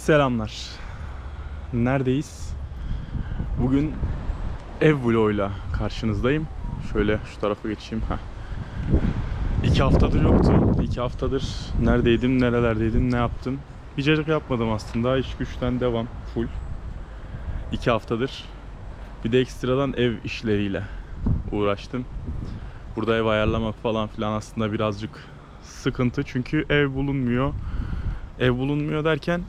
Selamlar. Neredeyiz? Bugün ev vloguyla karşınızdayım. Şöyle şu tarafa geçeyim. Heh. İki haftadır yoktu. İki haftadır neredeydim, nerelerdeydim, ne yaptım. Bir cacık yapmadım aslında. İş güçten devam. Full. İki haftadır. Bir de ekstradan ev işleriyle uğraştım. Burada ev ayarlamak falan filan aslında birazcık sıkıntı. Çünkü ev bulunmuyor. Ev bulunmuyor derken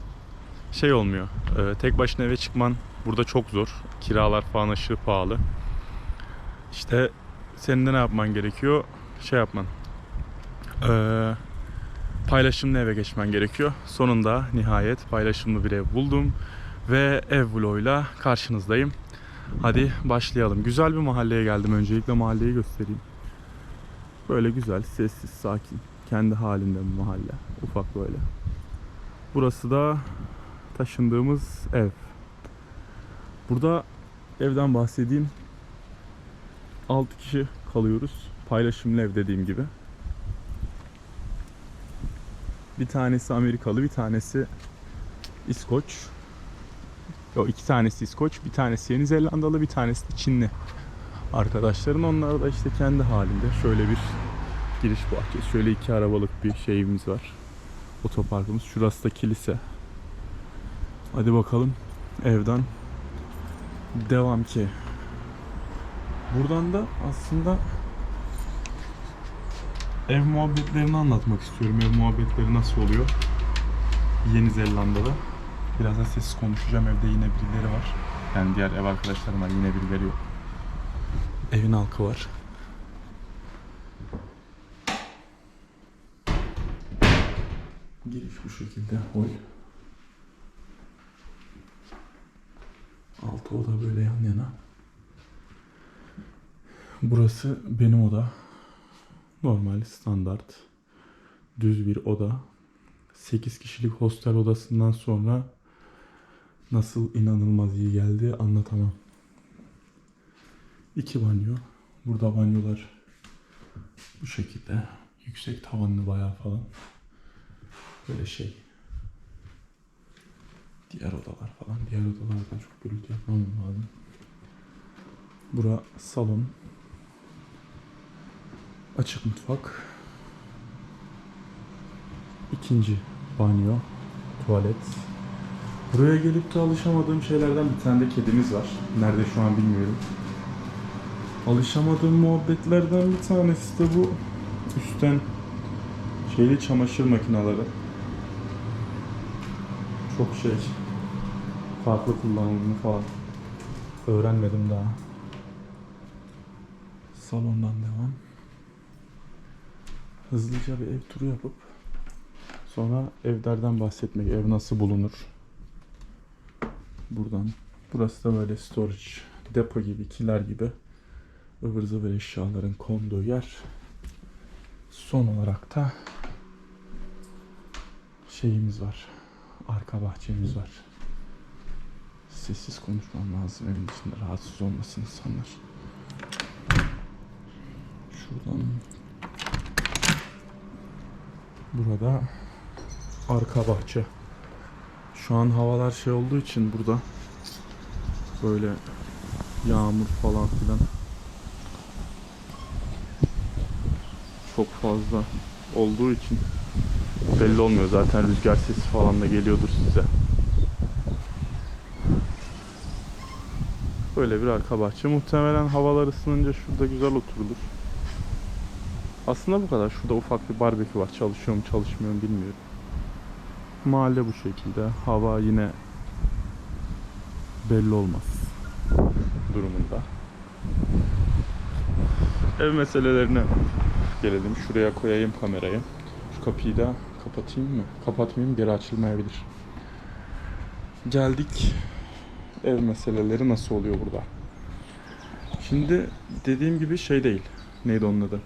şey olmuyor. e, tek başına eve çıkman burada çok zor. Kiralar falan aşırı pahalı. İşte senin de ne yapman gerekiyor? Şey yapman. e, paylaşımlı eve geçmen gerekiyor. Sonunda nihayet paylaşımlı bir ev buldum. Ve ev vloguyla karşınızdayım. Hadi başlayalım. Güzel bir mahalleye geldim. Öncelikle mahalleyi göstereyim. Böyle güzel, sessiz, sakin. Kendi halinde bir mahalle. Ufak böyle. Burası da taşındığımız ev. Burada evden bahsedeyim. 6 kişi kalıyoruz. Paylaşımlı ev dediğim gibi. Bir tanesi Amerikalı, bir tanesi İskoç. Yok iki tanesi İskoç, bir tanesi Yeni Zelandalı, bir tanesi de Çinli. Arkadaşların onlar da işte kendi halinde şöyle bir giriş bahçesi, şöyle iki arabalık bir şeyimiz var. Otoparkımız. Şurası da kilise. Hadi bakalım evden devam ki. Buradan da aslında ev muhabbetlerini anlatmak istiyorum. Ev muhabbetleri nasıl oluyor? Yeni Zelanda'da. Birazdan sessiz konuşacağım. Evde yine birileri var. Yani diğer ev arkadaşlarım var. Yine birileri yok. Evin halkı var. Giriş bu şekilde. Hol. Altı oda böyle yan yana. Burası benim oda. Normal, standart. Düz bir oda. 8 kişilik hostel odasından sonra nasıl inanılmaz iyi geldi anlatamam. İki banyo. Burada banyolar bu şekilde. Yüksek tavanlı bayağı falan. Böyle şey. Diğer odalar falan. Diğer odalardan çok gürültü yapmam lazım. Bura salon. Açık mutfak. İkinci banyo. Tuvalet. Buraya gelip de alışamadığım şeylerden bir tane de kedimiz var. Nerede şu an bilmiyorum. Alışamadığım muhabbetlerden bir tanesi de bu üstten şeyli çamaşır makineleri. Çok şey farklı kullanıldığını falan öğrenmedim daha. Salondan devam. Hızlıca bir ev turu yapıp sonra evlerden bahsetmek, ev nasıl bulunur. Buradan. Burası da böyle storage, depo gibi, kiler gibi ıvır zıvır eşyaların konduğu yer. Son olarak da şeyimiz var. Arka bahçemiz var. Sessiz konuşmam lazım evin içinde rahatsız olmasın insanlar. Şuradan Burada arka bahçe. Şu an havalar şey olduğu için burada böyle yağmur falan filan çok fazla olduğu için belli olmuyor zaten rüzgar sesi falan da geliyordur size. Böyle bir arka bahçe. Muhtemelen havalar ısınınca şurada güzel oturulur. Aslında bu kadar. Şurada ufak bir barbekü var. Çalışıyor mu çalışmıyor mu bilmiyorum. Mahalle bu şekilde. Hava yine belli olmaz durumunda. Ev meselelerine gelelim. Şuraya koyayım kamerayı. Şu kapıyı da kapatayım mı? Kapatmayayım geri açılmayabilir. Geldik. Ev meseleleri nasıl oluyor burada? Şimdi dediğim gibi şey değil. Neydi onun adı?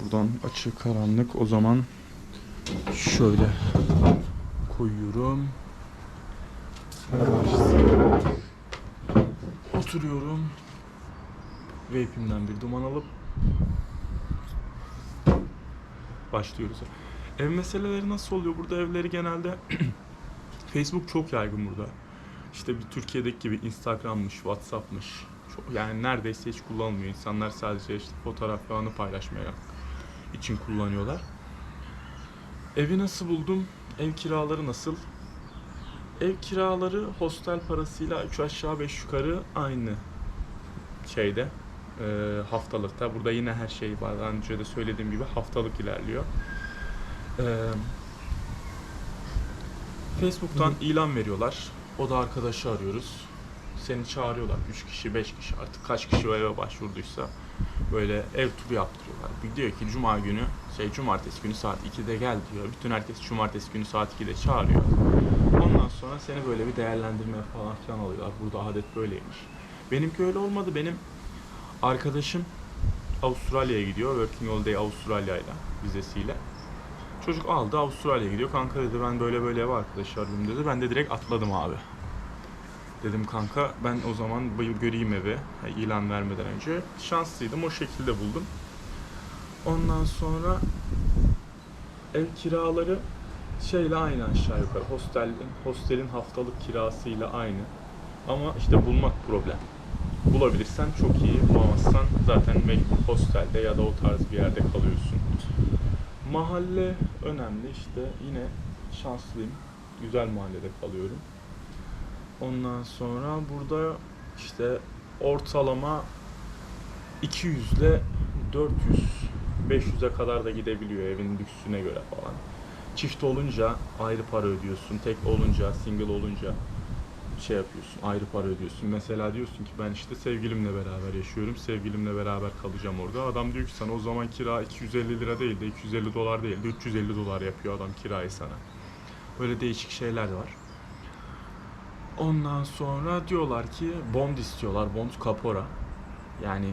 Buradan açık karanlık. O zaman şöyle koyuyorum. Oturuyorum. Vape'imden bir duman alıp başlıyoruz. Ev meseleleri nasıl oluyor? Burada evleri genelde Facebook çok yaygın burada. İşte bir Türkiye'deki gibi Instagram'mış, WhatsApp'mış. Çok, yani neredeyse hiç kullanılmıyor. İnsanlar sadece işte fotoğraf falan paylaşmaya için kullanıyorlar. Evi nasıl buldum? Ev kiraları nasıl? Ev kiraları hostel parasıyla 3 aşağı 5 yukarı aynı şeyde e, haftalıkta. Burada yine her şey. Daha önce de söylediğim gibi haftalık ilerliyor. E, Facebook'tan ilan veriyorlar. O da arkadaşı arıyoruz. Seni çağırıyorlar. 3 kişi, 5 kişi artık kaç kişi o eve başvurduysa böyle ev turu yaptırıyorlar. Bir diyor ki cuma günü, şey cumartesi günü saat 2'de gel diyor. Bütün herkes cumartesi günü saat 2'de çağırıyor. Ondan sonra seni böyle bir değerlendirme falan filan alıyorlar. Burada adet böyleymiş. Benimki öyle olmadı. Benim arkadaşım Avustralya'ya gidiyor. Working Holiday Avustralya'yla vizesiyle. Çocuk aldı Avustralya'ya gidiyor. Kanka dedi ben böyle böyle ev arkadaşı arıyorum dedi. Ben de direkt atladım abi. Dedim kanka ben o zaman bir göreyim evi ilan vermeden önce. Şanslıydım o şekilde buldum. Ondan sonra ev kiraları şeyle aynı aşağı yukarı. Hostelin, hostelin haftalık kirasıyla aynı. Ama işte bulmak problem. Bulabilirsen çok iyi, bulamazsan zaten mecbur hostelde ya da o tarz bir yerde kalıyorsun. Mahalle önemli işte yine şanslıyım. Güzel mahallede kalıyorum. Ondan sonra burada işte ortalama 200 ile 400 500'e kadar da gidebiliyor evin lüksüne göre falan. Çift olunca ayrı para ödüyorsun. Tek olunca, single olunca şey yapıyorsun, ayrı para ödüyorsun. Mesela diyorsun ki ben işte sevgilimle beraber yaşıyorum. Sevgilimle beraber kalacağım orada. Adam diyor ki sana o zaman kira 250 lira değil de 250 dolar değil de 350 dolar yapıyor adam kirayı sana. Böyle değişik şeyler var. Ondan sonra diyorlar ki bond istiyorlar. Bond kapora. Yani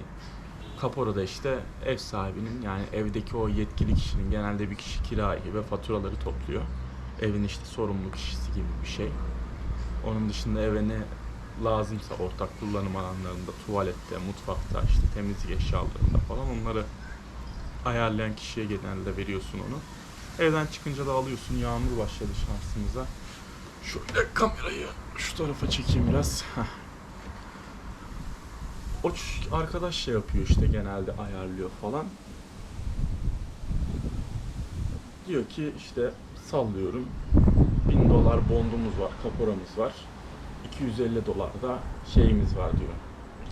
kapora da işte ev sahibinin yani evdeki o yetkili kişinin genelde bir kişi kirayı ve faturaları topluyor. Evin işte sorumlu kişisi gibi bir şey. Onun dışında eve ne lazımsa ortak kullanım alanlarında, tuvalette, mutfakta, işte temizlik eşyalarında falan onları ayarlayan kişiye genelde veriyorsun onu. Evden çıkınca da alıyorsun. Yağmur başladı şansımıza. Şöyle kamerayı şu tarafa çekeyim biraz. O arkadaş şey yapıyor işte genelde ayarlıyor falan. Diyor ki işte sallıyorum 1000 dolar bondumuz var, kaporamız var. 250 dolar da şeyimiz var diyor.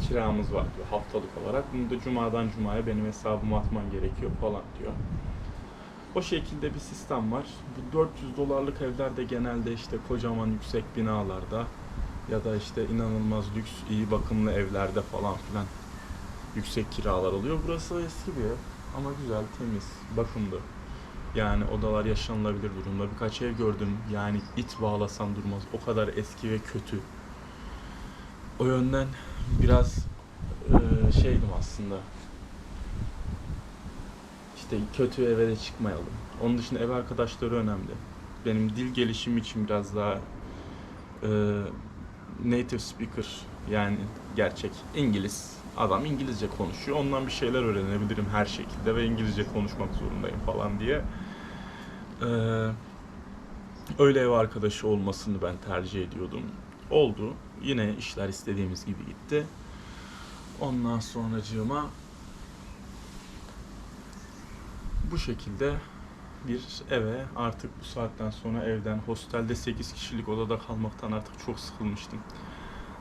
Kiramız var diyor haftalık olarak. Bunu da cumadan cumaya benim hesabıma atman gerekiyor falan diyor. O şekilde bir sistem var. Bu 400 dolarlık evler de genelde işte kocaman yüksek binalarda ya da işte inanılmaz lüks, iyi bakımlı evlerde falan filan yüksek kiralar oluyor. Burası eski bir ev ama güzel, temiz, bakımlı. Yani odalar yaşanılabilir durumda. Birkaç ev gördüm. Yani it bağlasan durmaz. O kadar eski ve kötü. O yönden biraz eee, şeydim aslında. İşte kötü eve de çıkmayalım. Onun dışında ev arkadaşları önemli. Benim dil gelişimi için biraz daha eee, native speaker yani gerçek İngiliz adam İngilizce konuşuyor. Ondan bir şeyler öğrenebilirim her şekilde ve İngilizce konuşmak zorundayım falan diye. Ee, öyle ev arkadaşı olmasını ben tercih ediyordum. Oldu. Yine işler istediğimiz gibi gitti. Ondan sonracığıma bu şekilde bir eve artık bu saatten sonra evden hostelde 8 kişilik odada kalmaktan artık çok sıkılmıştım.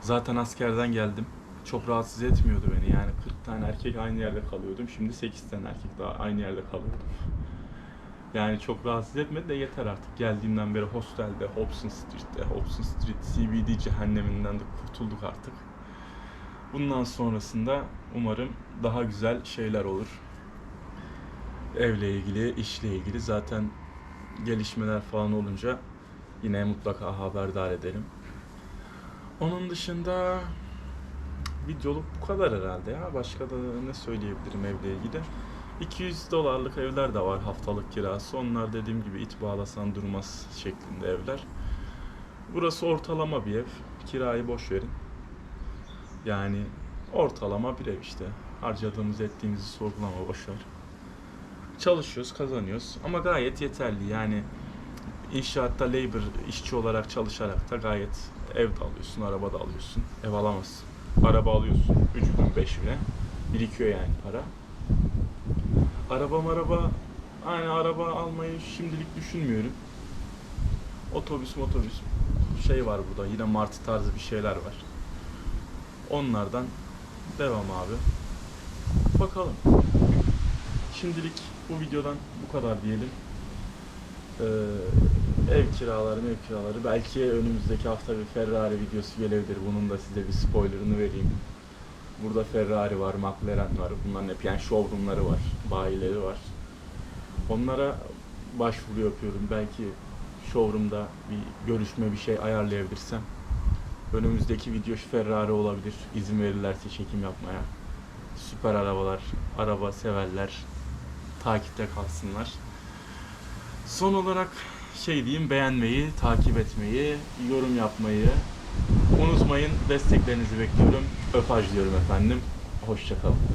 Zaten askerden geldim. Çok rahatsız etmiyordu beni. Yani 40 tane erkek aynı yerde kalıyordum. Şimdi 8 tane erkek daha aynı yerde kalıyordum. Yani çok rahatsız etmedi de yeter artık. Geldiğimden beri hostelde, Hobson Street'te, Hobson Street CBD cehenneminden de kurtulduk artık. Bundan sonrasında umarım daha güzel şeyler olur. Evle ilgili, işle ilgili zaten gelişmeler falan olunca yine mutlaka haberdar ederim. Onun dışında videoluk bu kadar herhalde ya. Başka da ne söyleyebilirim evle ilgili. 200 dolarlık evler de var haftalık kirası. Onlar dediğim gibi it bağlasan durmaz şeklinde evler. Burası ortalama bir ev. Kirayı boş verin. Yani ortalama bir ev işte. Harcadığımız ettiğimizi sorgulama boş ver. çalışıyoruz, kazanıyoruz ama gayet yeterli. Yani inşaatta labor işçi olarak çalışarak da gayet ev de alıyorsun, araba da alıyorsun. Ev alamazsın. Araba alıyorsun 3 gün 5 güne. Birikiyor yani para. Araba maraba yani araba almayı şimdilik düşünmüyorum. Otobüs motobüs şey var burada yine martı tarzı bir şeyler var. Onlardan devam abi. Bakalım. Şimdilik bu videodan bu kadar diyelim. Ee, ev kiraları, ev kiraları. Belki önümüzdeki hafta bir Ferrari videosu gelebilir. Bunun da size bir spoilerını vereyim. Burada Ferrari var, McLaren var. Bunların hep yani showroomları var, bayileri var. Onlara başvuru yapıyorum. Belki showroom'da bir görüşme bir şey ayarlayabilirsem. Önümüzdeki video şu Ferrari olabilir. İzin verirlerse çekim yapmaya. Süper arabalar, araba severler takipte kalsınlar. Son olarak şey diyeyim beğenmeyi, takip etmeyi, yorum yapmayı unutmayın. Desteklerinizi bekliyorum. Öpaj diyorum efendim. Hoşçakalın.